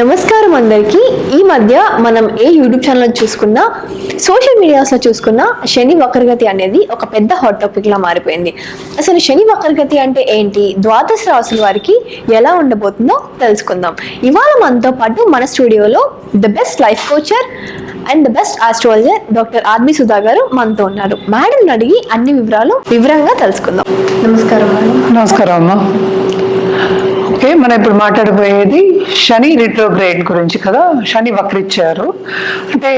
నమస్కారం అందరికీ. ఈ మధ్య మనం ఏ యూట్యూబ్ ఛానల్ చూసుకున్నా సోషల్ మీడియాస్లో చూసుకున్నా శని వక్రగతి అనేది ఒక పెద్ద హాట్ టాపిక్ లా మారిపోయింది. అసలు శని వక్రగతి అంటే ఏంటి? ద్వాదశ రాసుల వారికి ఎలా ఉండబోతుందో తెలుసుకుందాం. ఇవాళ మనతో పాటు మన స్టూడియోలో the best life coach and the best astrologer doctor Armi Sudha garu మనతో ఉన్నారు. మేడం అడిగి అన్ని వివరాలు వివరంగా తెలుసుకుందాం. నమస్కారం నమస్కారం అమ్మా. ఓకే మనం ఇప్పుడు మాట్లాడబోయేది శని రిట్రోగ్రేడ్ గురించి కదా శని వక్రిచ్చారు. అంటే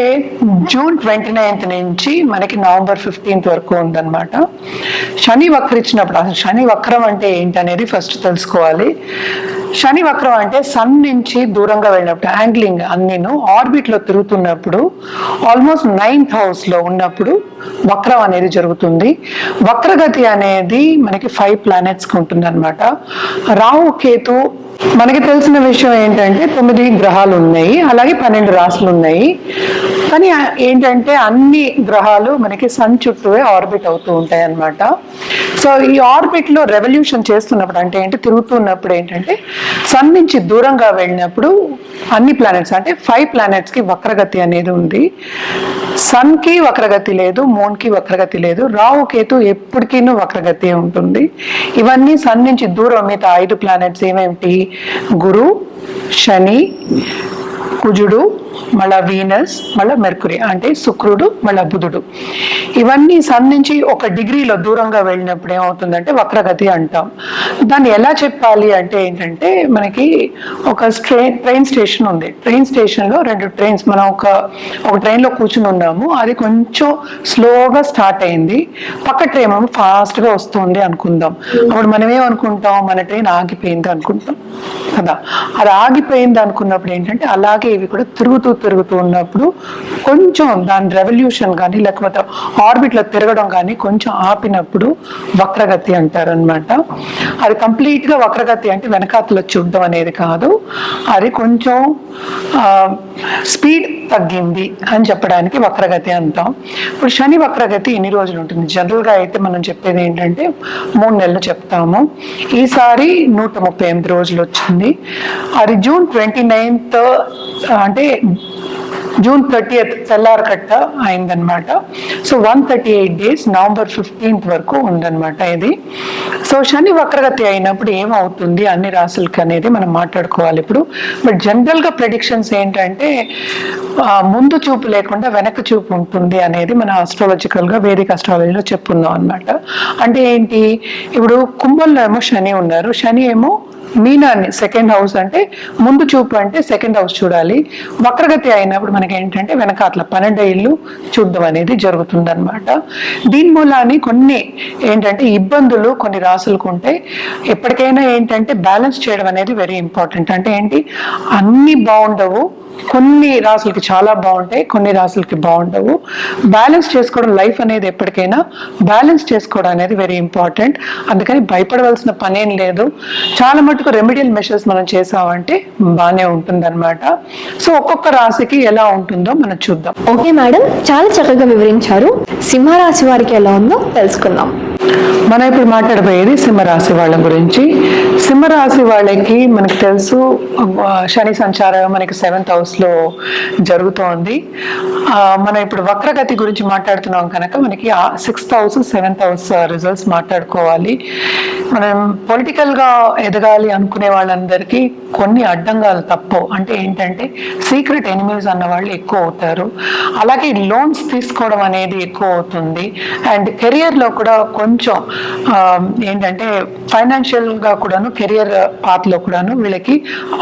జూన్ ట్వంటీ నైన్త్ నుంచి మనకి నవంబర్ ఫిఫ్టీన్త్ వరకు ఉందన్నమాట. శని వక్రిచ్చినప్పుడు అసలు శని వక్రం అంటే ఏంటి అనేది ఫస్ట్ తెలుసుకోవాలి. శని వక్రం అంటే సన్ నుంచి దూరంగా వెళ్ళినప్పుడు యాంగ్లింగ్ అన్నీను ఆర్బిట్లో తిరుగుతున్నప్పుడు ఆల్మోస్ట్ నైన్త్ హౌస్లో ఉన్నప్పుడు వక్రం అనేది జరుగుతుంది. వక్రగతి అనేది మనకి ఫైవ్ ప్లానెట్స్కి ఉంటుంది అనమాట రాహు కేతు మనకి తెలిసిన విషయం ఏంటంటే తొమ్మిది గ్రహాలు ఉన్నాయి అలాగే పన్నెండు రాసులు ఉన్నాయి. కానీ ఏంటంటే అన్ని గ్రహాలు మనకి సన్ చుట్టూవే ఆర్బిట్ అవుతూ ఉంటాయి అన్నమాట. సో ఈ ఆర్బిట్లో రెవల్యూషన్ చేస్తున్నప్పుడు అంటే ఏంటి? తిరుగుతున్నప్పుడు ఏంటంటే సన్ నుంచి దూరంగా వెళ్ళినప్పుడు అన్ని ప్లానెట్స్ అంటే ఫైవ్ ప్లానెట్స్కి వక్రగతి అనేది ఉంది. సన్కి వక్రగతి లేదు మూన్కి వక్రగతి లేదు రావు కేతు ఎప్పటికీ వక్రగతి ఉంటుంది. ఇవన్నీ సన్ నుంచి దూరం మిగతా ఐదు ప్లానెట్స్ ఏమేమిటి? గురు శని కుజుడు మళ్ళా వీనస్ మళ్ళా మెర్కురీ అంటే శుక్రుడు మళ్ళా బుధుడు. ఇవన్నీ సన్ నుంచి ఒక డిగ్రీలో దూరంగా వెళ్ళినప్పుడు ఏమవుతుందంటే వక్రగతి అంటాం. దాన్ని ఎలా చెప్పాలి అంటే ఏంటంటే మనకి ఒక ట్రైన్ ట్రైన్ స్టేషన్ ఉంది. ట్రైన్ స్టేషన్లో రెండు ట్రైన్స్ మనం ఒక ఒక ట్రైన్లో కూర్చుని ఉన్నాము. అది కొంచెం స్లోగా స్టార్ట్ అయింది. పక్క ట్రైన్ ఏమో ఫాస్ట్గా వస్తుంది అనుకుందాం. అప్పుడు మనం ఏమనుకుంటాం? మన ట్రైన్ ఆగిపోయింది అనుకుంటాం. కదా? అది ఆగిపోయింది అనుకున్నప్పుడు ఏంటంటే అలాగే ఇవి కూడా తిరుగుతూ తిరుగుతూ ఉన్నప్పుడు కొంచెం దాని రెవల్యూషన్ కానీ లేకపోతే ఆర్బిట్లో తిరగడం కానీ కొంచెం ఆపినప్పుడు వక్రగతి అంటారు అనమాట అది కంప్లీట్గా వక్రగతి అంటే వెనకాతలో చూడడం అనేది కాదు. అది కొంచెం స్పీడ్ తగ్గింది అని చెప్పడానికి వక్రగతి అంటాం. ఇప్పుడు శని వక్రగతి ఎన్ని రోజులు ఉంటుంది? జనరల్గా అయితే మనం చెప్పేది ఏంటంటే మూడు నెలలు చెప్తాము. ఈసారి నూట ముప్పై ఎనిమిది రోజులు వచ్చింది. అది జూన్ ట్వంటీ నైన్త్ అంటే జూన్ థర్టీయత్ తెల్లారకట్ట అయిందనమాట so one thirty eight days November fifteenth వరకు ఉందన్నమాట ఇది. సో శని వక్రగతి అయినప్పుడు ఏమవుతుంది అన్ని రాసులకి అనేది మనం మాట్లాడుకోవాలి ఇప్పుడు. బట్ జనరల్గా ప్రెడిక్షన్స్ ఏంటంటే ముందు చూపు లేకుండా వెనక చూపు ఉంటుంది అనేది మన ఆస్ట్రాలజికల్గా వేదిక ఆస్ట్రాలజీలో చెప్పుకుందాం అనమాట అంటే ఏంటి? ఇప్పుడు కుంభంలో ఏమో శని ఉన్నారు. శని ఏమో మీనాన్ని సెకండ్ హౌస్ అంటే ముందు చూపు అంటే సెకండ్ హౌస్ చూడాలి. వక్రగతి అయినప్పుడు మనకి ఏంటంటే వెనక అట్లా పన్నెండు ఇల్లు చూడడం అనేది జరుగుతుంది అనమాట దీని మూలాన్ని కొన్ని ఏంటంటే ఇబ్బందులు కొన్ని రాసులకు ఉంటాయి ఎప్పటికైనా ఏంటంటే బ్యాలెన్స్ చేయడం అనేది వెరీ ఇంపార్టెంట్ అంటే ఏంటి? అన్ని బాగుండవు కొన్ని రాసులకి చాలా బాగుంటాయి కొన్ని రాసులకి బాగుండవు. బ్యాలెన్స్ చేసుకోవడం లైఫ్ అనేది ఎప్పటికైనా బ్యాలెన్స్ చేసుకోవడం అనేది వెరీ ఇంపార్టెంట్ అందుకని భయపడవలసిన పని ఏం లేదు. చాలా మటుకు రెమెడియల్ మెషర్స్ మనం చేసామంటే బాగానే ఉంటుంది సో ఒక్కొక్క రాశికి ఎలా ఉంటుందో మనం చూద్దాం. ఓకే మేడం చాలా చక్కగా వివరించారు. సింహరాశి వారికి ఎలా ఉందో తెలుసుకుందాం. మనం ఇప్పుడు మాట్లాడబోయేది సింహరాశి వాళ్ళ గురించి. సింహరాశి వాళ్ళకి మనకి తెలుసు శని సంచారం మనకి సెవెంత్ హౌస్ లో జరుగుతోంది. మనం ఇప్పుడు వక్రగతి గురించి మాట్లాడుతున్నాం కనుక మనకి sixth house seventh house results మాట్లాడుకోవాలి. మనం పొలిటికల్గా ఎదగాలి అనుకునే వాళ్ళందరికీ కొన్ని అడ్డంగాలు తప్పవు. అంటే ఏంటంటే సీక్రెట్ ఎనిమీస్ అన్న వాళ్ళు ఎక్కువ అవుతారు. అలాగే లోన్స్ తీసుకోవడం అనేది ఎక్కువ అవుతుంది. అండ్ కెరియర్లో కూడా కొంచెం ఏంటంటే ఫైనాన్షియల్గా కూడాను కెరియర్ పాత్లో కూడాను వీళ్ళకి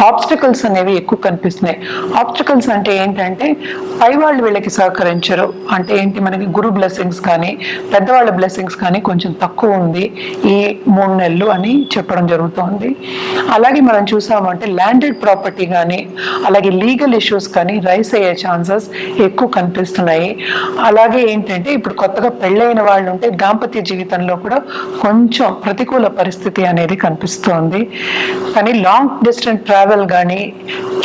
ఆబ్స్టకల్స్ అనేవి ఎక్కువ కనిపిస్తున్నాయి. ఆబ్స్టకల్స్ అంటే ఏంటంటే పై వాళ్ళు వీళ్ళకి సహకరించరు. అంటే ఏంటి మనకి గురు బ్లెస్సింగ్స్ కానీ పెద్దవాళ్ళ బ్లెస్సింగ్స్ కానీ కొంచెం తక్కువ ఉంది ఈ మూడు నెలలు అని చెప్పడం జరుగుతోంది. అలాగే మనం చూసామంటే ల్యాండెడ్ ప్రాపర్టీ కానీ అలాగే లీగల్ ఇష్యూస్ కానీ రైస్ అయ్యే ఛాన్సెస్ ఎక్కువ కనిపిస్తున్నాయి. అలాగే ఏంటంటే ఇప్పుడు కొత్తగా పెళ్ళైన వాళ్ళు ఉంటే దాంపత్య జీవితంలో కూడా కొంచెం ప్రతికూల పరిస్థితి అనేది కనిపిస్తోంది. కానీ లాంగ్ డిస్టెన్స్ ట్రావెల్ కానీ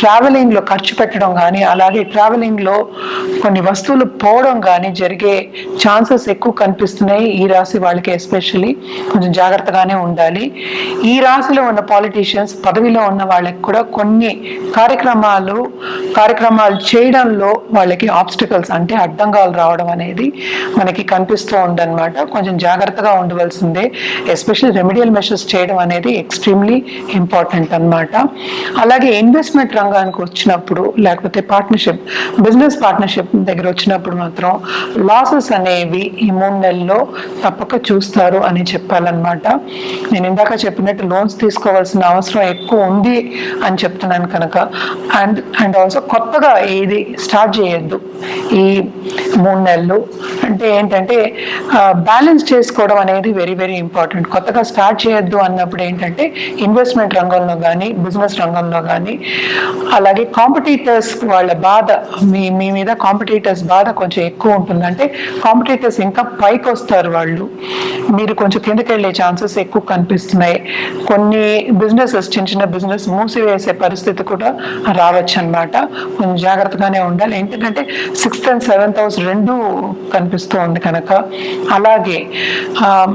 ట్రావెలింగ్లో ఖర్చు పెట్టడం కానీ అలాగే ట్రావెలింగ్లో కొన్ని వస్తువులు పోవడం కానీ జరిగే ఛాన్సెస్ ఎక్కువ కనిపిస్తున్నాయి ఈ రాశి వాళ్ళకి ఎస్పెషల్లీ కొంచెం జాగ్రత్తగానే ఉండాలి. ఈ రాశిలో ఉన్న పాలిటీషియన్స్ పదవిలో ఉన్న వాళ్ళకి కూడా కొన్ని కార్యక్రమాలు కార్యక్రమాలు చేయడంలో వాళ్ళకి ఆబ్స్టికల్స్ అంటే అడ్డంగాలు రావడం అనేది మనకి కనిపిస్తూ ఉందన్నమాట. కొంచెం జాగ్రత్తగా ఉండవలసిందే. ఎస్పెషల్లీ రెమెడియల్ మెషర్స్ చేయడం అనేది ఎక్స్ట్రీమ్లీ ఇంపార్టెంట్ అన్నమాట. అలాగే ఇన్వెస్ట్మెంట్ రంగానికి వచ్చినప్పుడు లేకపోతే పార్ట్నర్షిప్ బిజినెస్ పార్ట్నర్షిప్ దగ్గర వచ్చినప్పుడు మాత్రం లాసెస్ అనేవి ఈ మూడు నెలల్లో తప్పక చూస్తారు అని చెప్పాలన్నమాట. నేను ఇందాక చెప్పినట్టు లోన్స్ తీసుకోవాల్సిన అవసరం ఎక్కువ ఉంది అని చెప్తున్నాను కనుక. అండ్ అండ్ ఆల్సో కొత్తగా ఏది స్టార్ట్ చేయొద్దు ఈ మూడు నెలలు. అంటే ఏంటంటే బ్యాలెన్స్ చేసుకోవడం అనేది వెరీ వెరీ ఇంపార్టెంట్ కొత్తగా స్టార్ట్ చేయొద్దు అన్నప్పుడు ఏంటంటే ఇన్వెస్ట్మెంట్ రంగంలో కానీ బిజినెస్ రంగంలో కానీ అలాగే కాంపిటీటర్స్ వాళ్ళ బాధ మీ మీ మీద కాంపిటీటర్స్ బాధ కొంచెం ఎక్కువ ఉంటుంది. అంటే కాంపిటీటర్స్ ఇంకా పైకి వస్తారు వాళ్ళు. మీరు కొంచెం కిందకి వెళ్ళే ఛాన్సెస్ ఎక్కువ కనిపిస్తున్నాయి. కొన్ని బిజినెసెస్ చిన్న చిన్న బిజినెస్ మూసివేసే పరిస్థితి కూడా రావచ్చు అనమాట కొంచెం జాగ్రత్తగానే ఉండాలి. ఎందుకంటే సిక్స్త్ అండ్ సెవెంత్ హౌస్ రెండు కనిపిస్తూ ఉంది కనుక. అలాగే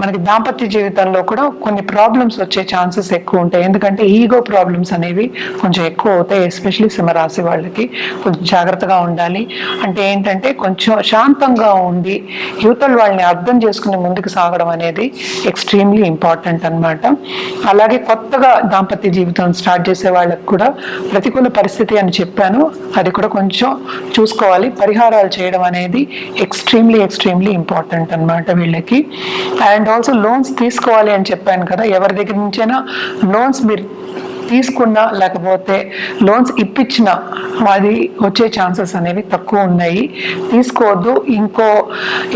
మనకి దాంపత్య జీవితంలో కూడా కొన్ని ప్రాబ్లమ్స్ వచ్చే ఛాన్సెస్ ఎక్కువ ఉంటాయి. ఎందుకంటే ఈగో ప్రాబ్లమ్స్ అనేవి కొంచెం ఎక్కువ అవుతాయి ఎస్పెషలీ సింహరాశి వాళ్ళకి కొంచెం జాగ్రత్తగా ఉండాలి. అంటే ఏంటంటే కొంచెం శాంతంగా ఉండి యువతలు వాళ్ళని అర్థం చేసుకుని ముందుకు సాగడం అనేది ఎక్స్ట్రీమ్లీ ఇంపార్టెంట్ అనమాట అలాగే కొత్తగా దాంపత్య జీవితం స్టార్ట్ చేసే వాళ్ళకి కూడా ప్రతికూల పరిస్థితి అని చెప్పాను. అది కూడా కొంచెం చూసుకోవాలి. పరిహారాలు చేయడం అనేది ఎక్స్ట్రీమ్లీ ఎక్స్ట్రీమ్లీ ఇంపార్టెంట్ అనమాట వీళ్ళకి. అండ్ ఆల్సో లోన్స్ తీసుకోవాలి అని చెప్పాను కదా. ఎవరి దగ్గర నుంచైనా లోన్స్ మీరు తీసుకున్నా లేకపోతే లోన్స్ ఇప్పించినా అది వచ్చే ఛాన్సెస్ అనేవి తక్కువ ఉన్నాయి. తీసుకోవద్దు ఇంకో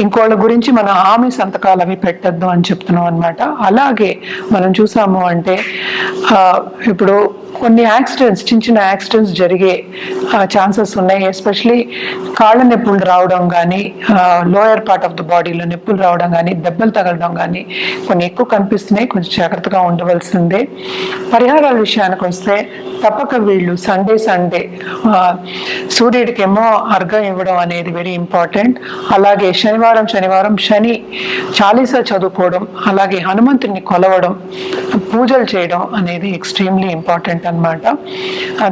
ఇంకోళ్ళ గురించి మన హామీ సంతకాలు అవి పెట్టద్దు అని చెప్తున్నాం అనమాట అలాగే మనం చూసాము అంటే ఇప్పుడు కొన్ని యాక్సిడెంట్స్ చిన్న చిన్న యాక్సిడెంట్స్ జరిగే ఛాన్సెస్ ఉన్నాయి. ఎస్పెషలీ కాళ్ళ నొప్పులు రావడం కానీ లోయర్ పార్ట్ ఆఫ్ ద బాడీలో నొప్పులు రావడం కానీ దెబ్బలు తగలడం కానీ కొన్ని ఎక్కువ కనిపిస్తున్నాయి. కొంచెం జాగ్రత్తగా ఉండవలసిందే. పరిహారాల విషయానికి వస్తే తప్పక వీళ్ళు సండే సండే సూర్యుడికేమో అర్ఘం ఇవ్వడం అనేది వెరీ ఇంపార్టెంట్ అలాగే శనివారం శనివారం శని చాలీసా చదువుకోవడం అలాగే హనుమంతుడిని కొలవడం పూజలు చేయడం అనేది ఎక్స్ట్రీమ్లీ ఇంపార్టెంట్ అనమాట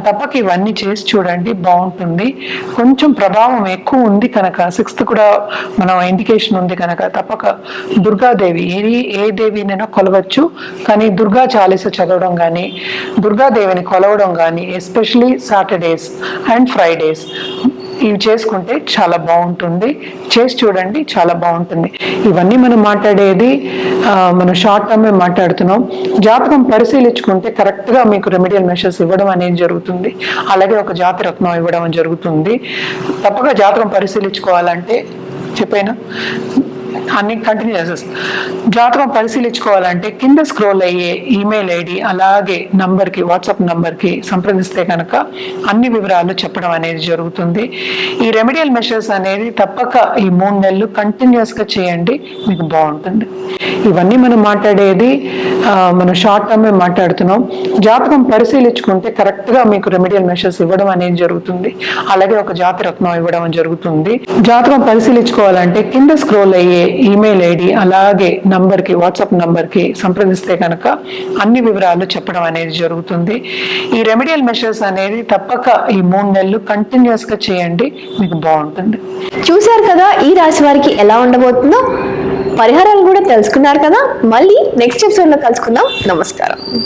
తప్పక ఇవన్నీ చేసి చూడండి బాగుంటుంది. కొంచెం ప్రభావం ఎక్కువ ఉంది కనుక సిక్స్త్ కూడా మనం ఇండికేషన్ ఉంది కనుక తప్పక దుర్గాదేవి ఏ ఏ దేవినైనా కొలవచ్చు. కానీ దుర్గా చాలీస చదవడం కానీ దుర్గాదేవిని కొలవడం కానీ ఎస్పెషలీ సాటర్డేస్ అండ్ ఫ్రైడేస్ ఇవి చేసుకుంటే చాలా బాగుంటుంది. చేసి చూడండి చాలా బాగుంటుంది. ఇవన్నీ మనం మాట్లాడేది మనం షార్ట్ టర్మే మాట్లాడుతున్నాం. జాతకం పరిశీలించుకుంటే కరెక్ట్గా మీకు రెమెడియల్ మెషర్స్ ఇవ్వడం అనేది జరుగుతుంది. అలాగే ఒక జాతి రత్నం ఇవ్వడం జరుగుతుంది. తప్పక జాతకం పరిశీలించుకోవాలంటే చెప్పైనా? అన్ని కంటిన్యూ చేసేస్తాం. జాతకం పరిశీలించుకోవాలంటే కింద స్క్రోల్ అయ్యే ఈమెయిల్ ఐడి అలాగే నంబర్కి వాట్సాప్ నంబర్కి సంప్రదిస్తే కనుక అన్ని వివరాలు చెప్పడం అనేది జరుగుతుంది. ఈ రెమెడియల్ మెషర్స్ అనేది తప్పక ఈ మూడు నెలలు కంటిన్యూస్గా చేయండి మీకు బాగుంటుంది. ఇవన్నీ మనం మాట్లాడేది మనం షార్ట్ టర్మే మాట్లాడుతున్నాం. జాతకం పరిశీలించుకుంటే కరెక్ట్గా మీకు రెమెడియల్ మెషర్స్ ఇవ్వడం అనేది జరుగుతుంది. అలాగే ఒక జాతి రత్నం ఇవ్వడం జరుగుతుంది. జాతకం పరిశీలించుకోవాలంటే కింద స్క్రోల్ అయ్యే ఈమెయిల్ ఐడి అలాగే నంబర్కి వాట్సాప్ నంబర్కి సంప్రదిస్తే కనుక అన్ని వివరాలు చెప్పడం అనేది జరుగుతుంది. ఈ రెమెడియల్ మెషర్స్ అనేది తప్పక ఈ మూడు నెలలు కంటిన్యూస్గా చేయండి. మీకు బాగుంటుంది. చూశారు కదా ఈ రాశి వారికి ఎలా ఉండబోతుందో? పరిహారాలు కూడా తెలుసుకున్నారు కదా. మళ్ళీ నెక్స్ట్ ఎపిసోడ్లో కలుసుకుందాం. నమస్కారం.